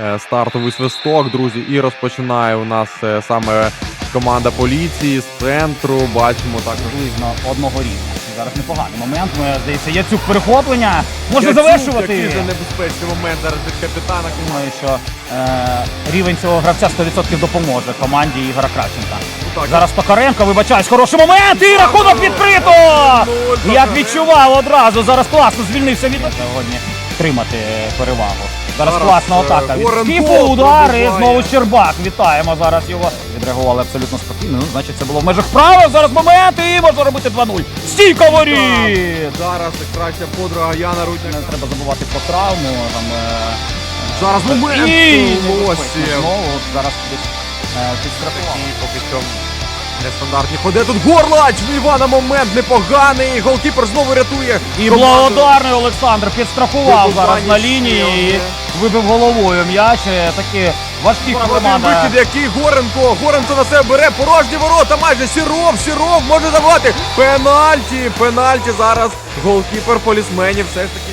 е, стартовий свисток, друзі. І розпочинає у нас е, саме команда поліції з центру. Бачимо так. приблизно одного рівня. Зараз непоганий момент. Ми, здається, Яцюк перехоплення. Можна Яцюк, завершувати. Який же небезпечний момент зараз від капітана. Думаю, що е, рівень цього гравця 100% допоможе команді Ігора Кравченка. Ну, так. Зараз Токаренко, вибачаюсь, хороший момент і рахунок відкрито! Ну, Як відчував одразу, зараз класно звільнився від сьогодні тримати перевагу. Зараз, Зараз, класна е, атака. Від Горенков Скіпу удар і знову Щербак. Вітаємо зараз його. Відреагували абсолютно спокійно. Ну, значить, це було в межах правил. Зараз момент і можна робити 2-0. Стійка воріт! Зараз краща подруга Яна Рудня. Не треба забувати про травму. Там, е, Зараз момент і Лосів. знову зараз десь е, підстрахував. Поки що нестандартні ходи. Тут горлач в Івана момент непоганий. Голкіпер знову рятує. І благодарний Олександр підстрахував зараз на лінії і вибив головою м'яч. Е, Такі важкі Один команда. вихід, який Горенко. Горенко на себе бере порожні ворота. Майже Сіров. Сіров може забивати. Пенальті. Пенальті зараз. Голкіпер полісменів все ж таки.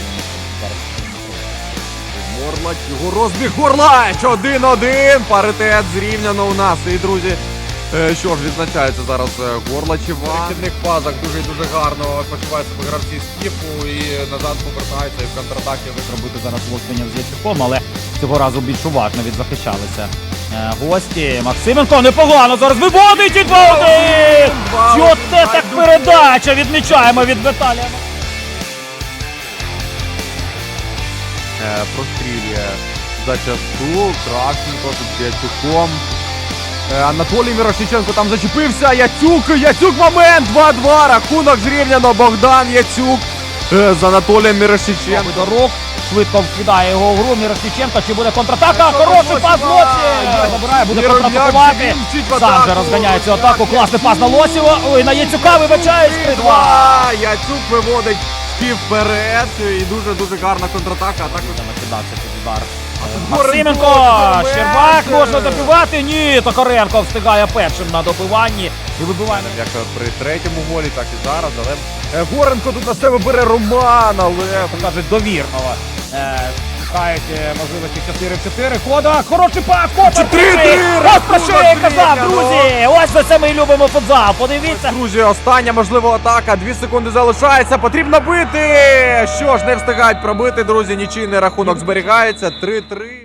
Горлач, його розбіг. Горлач! Один-один. Паритет зрівняно у нас. І, друзі, що ж відзначається зараз е, Горлачів. В перехідних фазах дуже і дуже гарно почувають себе гравці скіпу і назад повертаються і в контратакі Робити зараз лоскання з Яцюком, але цього разу більш уважно відзахищалися. Е, Гості Максименко непогано зараз виводить і 2-1! Що це так передача? Відмічаємо від Віталія. Е, прострілює зачасту. Кравченко тут з Яцюком. Е, Анатолій Мірошниченко там зачепився. Яцюк, Яцюк момент. 2-2. Рахунок зрівняно. Богдан Яцюк е, з Анатолієм Мірошниченком. Дорог швидко вкидає його в гру. Мірошниченко. Чи буде контратака? Хороший пас Лосі! Забирає, буде контратакувати. Сам же розганяє цю атаку. Класний пас на Лосєва. Ой, на Яцюка вибачаюсь. 3-2. 3-2. Яцюк виводить спів вперед. І дуже-дуже гарна контратака. А також Накидався під удар. Максименко! момент. Щербак можна добивати. Ні, Токаренко встигає першим на добиванні і вибиває. як при третьому голі, так і зараз. Але е, Горенко тут на себе бере Роман, але кажуть, довірного. Е, Шукають е, можливості 4 в 4. Хода, хороший пас, Кота 4-3, Ось про що я казав, друзі! Ось за це ми любимо футзал. Подивіться. Друзі, остання можливо атака. Дві секунди залишається. Потрібно бити. Що ж, не встигають пробити, друзі. Нічийний рахунок зберігається. 3-3.